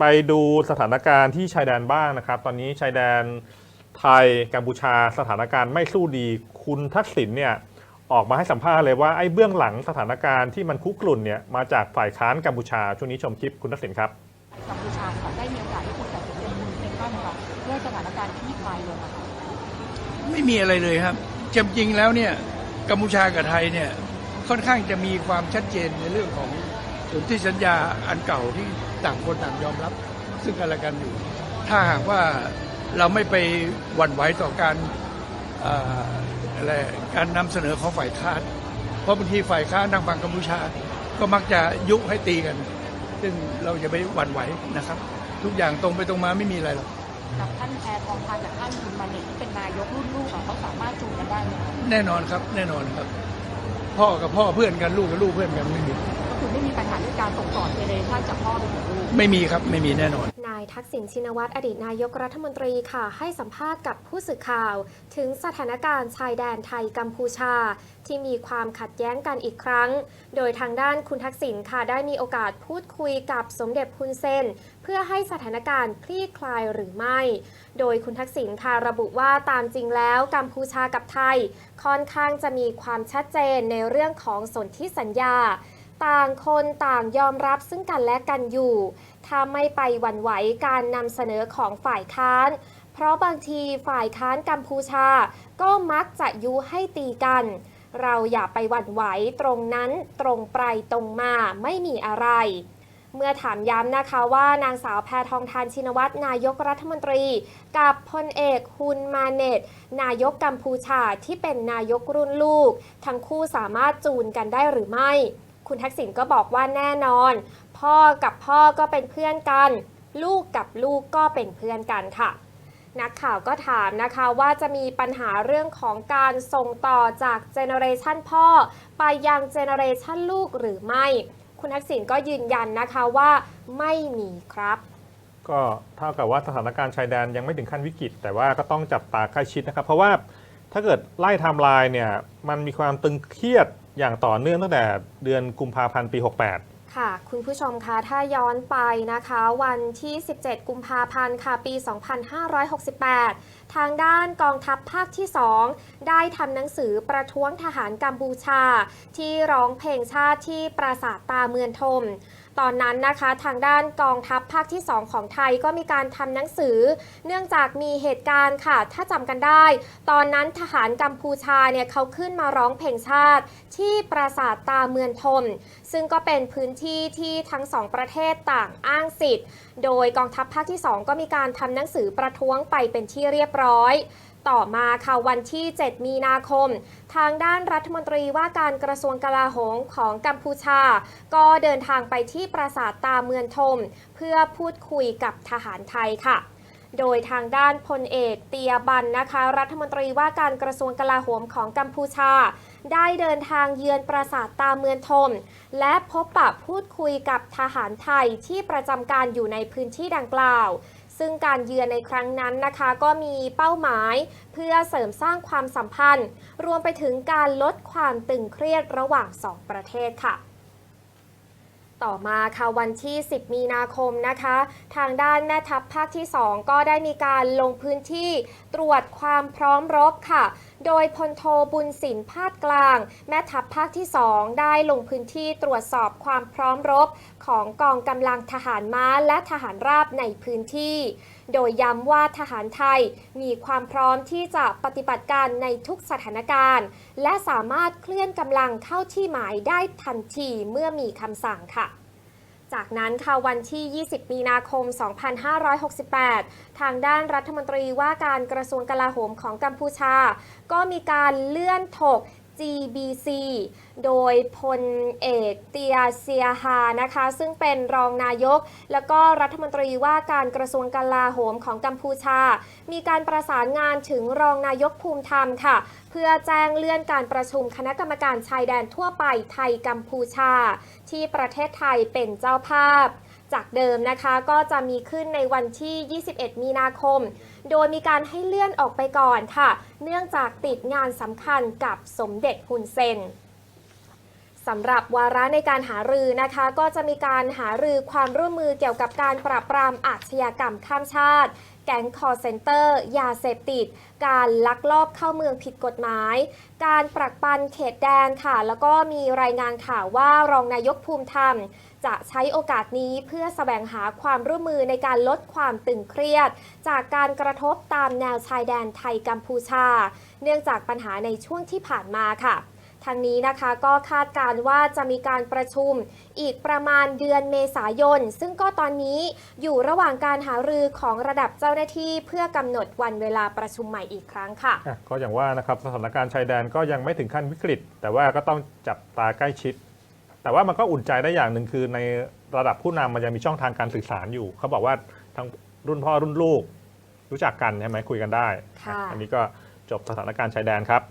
ไปดูสถานการณ์ที่ชายแดนบ้างนะครับ ตอนนี้ชายแดนไทยกัมพูชาสถานการณ์ไม่สู้ดี คุณทักษิณเนี่ยออกมาให้สัมภาษณ์เลยว่าไอ้เบื้องหลังสถานการณ์ที่มันคุกรุ่นเนี่ยมาจากฝ่ายค้านกัมพูชา ช่วงนี้ชมคลิปคุณทักษิณครับกัมพูชาค่ะได้มีโอกาสที่คุยกับสมเด็จมุนเซนบ้างไหมคะเพื่อสถานการณ์ที่คลายลงอะค่ะไม่มีอะไรเลยครับจริงๆแล้วเนี่ยกัมพูชากับไทยเนี่ยค่อนข้างจะมีความชัดเจนในเรื่องของสนธิสัญญาอันเก่าที่ ต่างคนต่างยอมรับ ซึ่งกันและกันอยู่ ถ้าหากว่าเราไม่ไปหวั่นไหวต่อการเอ่ออะไรการนำเสนอของฝ่ายค้านเพราะบางทีฝ่ายค้านทางฝั่งกัมพูชา ก็มักจะยุให้ตีกัน ซึ่งเราจะไม่หวั่นไหวนะครับ ทุกอย่างตรงไปตรงมาไม่มีอะไรหรอกกับท่านแพทองทานกับท่านคุณมาเนตที่เป็นนายกรุ่นลูกอะเขาสามารถจูนกันได้ไหมคะแน่นอนครับ แน่นอนครับ พ่อกับพ่อเพื่อนกันลูกกับลูกเพื่อนกันไม่มีก็คือ ไม่มีปัญหาเรื่องการส่งต่อเจเนอเรชันจากพ่อไปถึงลูก ไม่มีครับไม่มีแน่นอน นายทักษิณชินวัตรอดีตนายกรัฐมนตรีค่ะ ให้สัมภาษณ์กับผู้สื่อข่าว ถึงสถานการณ์ชายแดนไทยกัมพูชา ที่มีความขัดแย้งกันอีกครั้ง โดยทางด้านคุณทักษิณค่ะได้มีโอกาสพูดคุยกับสมเด็จพุนเซนเพื่อให้สถานการณ์คลี่คลายหรือไม่ โดยคุณทักษิณค่ะระบุว่าตามจริงแล้วกัมพูชากับไทย ค่อนข้างจะมีความชัดเจนในเรื่องของสนธิสัญญา ต่างคนต่างยอมรับซึ่งกันและกันอยู่ ถ้าไม่ไปหวั่นไหวการนำเสนอของฝ่ายค้าน เพราะบางทีฝ่ายค้านกัมพูชา ก็มักจะยุให้ตีกัน เราอย่าไปหวั่นไหวตรงนั้นตรงไปตรงมาไม่มีอะไรเมื่อถามย้ำนะคะว่านางสาวแพทองทานชินวัตรนายกรัฐมนตรี กับพลเอกฮุนมาเนตนายกกัมพูชาที่เป็นนายกรุ่นลูก ทั้งคู่สามารถจูนกันได้หรือไม่ คุณทักษิณก็บอกว่าแน่นอน พ่อกับพ่อก็เป็นเพื่อนกัน ลูกกับลูกก็เป็นเพื่อนกันค่ะ นักข่าวก็ถามนะคะว่าจะมีปัญหาเรื่องของการส่งต่อจากเจเนอเรชันพ่อ ไปยังเจเนอเรชันลูกหรือไม่ คุณทักษิณก็ยืนยันนะคะว่าไม่มีครับก็เท่ากับว่าสถานการณ์ชายแดนยังไม่ถึงขั้นวิกฤต แต่ว่าก็ต้องจับตาใกล้ชิดนะครับ เพราะว่าถ้าเกิดไล่ไทม์ไลน์เนี่ยมันมีความตึงเครียด อย่างต่อเนื่องตั้งแต่เดือนกุมภาพันธ์ปี 68ค่ะคุณผู้ชมคะถ้าย้อนไปนะคะ วันที่ 17 กุมภาพันธ์ค่ะปี 2568 ทางด้านกองทัพภาคที่ 2 ได้ทำหนังสือประท้วงทหารกัมพูชา ที่ร้องเพลงชาติที่ปราสาทตาเมือนทม ตอนนั้นนะคะ ทางด้านกองทัพภาคที่ 2 ของไทยก็มีการทำหนังสือ เนื่องจากมีเหตุการณ์ค่ะ ถ้าจำกันได้ ตอนนั้นทหารกัมพูชาเนี่ยเขาขึ้นมาร้องเพลงชาติ ที่ปราสาทตาเมือนทม ซึ่งก็เป็นพื้นที่ที่ทั้งสองประเทศต่างอ้างสิทธิ์ โดยกองทัพภาคที่ 2 ก็มีการทำหนังสือประท้วงไปเป็นที่เรียบร้อย ต่อมาค่ะวันที่ 7 มีนาคม ทางด้านรัฐมนตรีว่าการกระทรวงกลาโหมของกัมพูชา ก็เดินทางไปที่ปราสาทตาเมือนทม เพื่อพูดคุยกับทหารไทยค่ะโดยทางด้านพลเอกเตียบันนะคะ รัฐมนตรีว่าการกระทรวงกลาโหมของกัมพูชา ได้เดินทางเยือนปราสาทตาเมือนทม และพบปะพูดคุยกับทหารไทยที่ประจำการอยู่ในพื้นที่ดังกล่าว ซึ่งการเยือนในครั้งนั้นนะคะ ก็มีเป้าหมายเพื่อเสริมสร้างความสัมพันธ์ รวมไปถึงการลดความตึงเครียดระหว่างสองประเทศค่ะต่อมาค่ะวันที่ 10 มีนาคมนะคะ ทางด้านแม่ทัพภาคที่ 2 ก็ได้มีการลงพื้นที่ตรวจความพร้อมรบค่ะ โดยพลโทบุญสินพาดกลาง แม่ทัพภาคที่ 2 ได้ลงพื้นที่ตรวจสอบความพร้อมรบของกองกำลังทหารม้าและทหารราบในพื้นที่ โดยย้ำว่าทหารไทยมีความพร้อมที่จะปฏิบัติการในทุกสถานการณ์ และสามารถเคลื่อนกำลังเข้าที่หมายได้ทันทีเมื่อมีคำสั่งค่ะ จากนั้นค่ะวันที่ 20 มีนาคม 2568 ทางด้านรัฐมนตรีว่าการกระทรวงกลาโหมของกัมพูชา ก็มีการเลื่อนถก GBC โดยพลเอกเตียเซียฮานะคะ ซึ่งเป็นรองนายก แล้วก็รัฐมนตรีว่าการกระทรวงกลาโหมของกัมพูชา มีการประสานงานถึงรองนายกภูมิธรรมค่ะ เพื่อแจ้งเลื่อนการประชุมคณะกรรมการชายแดนทั่วไปไทยกัมพูชา ที่ประเทศไทยเป็นเจ้าภาพ จากเดิมนะคะก็จะมีขึ้นในวันที่ 21 มีนาคม โดยมีการให้เลื่อนออกไปก่อนค่ะ เนื่องจากติดงานสำคัญกับสมเด็จฮุนเซนสำหรับวาระในการหารือนะคะ ก็จะมีการหารือความร่วมมือเกี่ยวกับการปราบปรามอาชญากรรมข้ามชาติ แก๊งคอร์เซนเตอร์ ยาเสพติด การลักลอบเข้าเมืองผิดกฎหมาย การปรักปันเขตแดนค่ะ แล้วก็มีรายงานข่าวว่ารองนายกภูมิธรรม จะใช้โอกาสนี้เพื่อแสวงหาความร่วมมือในการลดความตึงเครียด จากการกระทบตามแนวชายแดนไทยกัมพูชา เนื่องจากปัญหาในช่วงที่ผ่านมาค่ะทางนี้นะคะก็คาดการณ์ว่าจะมีการประชุมอีกประมาณเดือนเมษายน ซึ่งก็ตอนนี้อยู่ระหว่างการหารือของระดับเจ้าหน้าที่เพื่อกำหนดวันเวลาประชุมใหม่อีกครั้งค่ะอะก็อย่างว่านะครับสถานการณ์ชายแดนก็ยังไม่ถึงขั้นวิกฤต แต่ว่าก็ต้องจับตาใกล้ชิด แต่ว่ามันก็อุ่นใจได้อย่างหนึ่งคือในระดับผู้นำมันยังมีช่องทางการสื่อสารอยู่ เขาบอกว่าทั้งรุ่นพ่อรุ่นลูก รู้จักกันใช่ไหมคุยกันได้ค่ะอันนี้ก็จบสถานการณ์ชายแดนครับ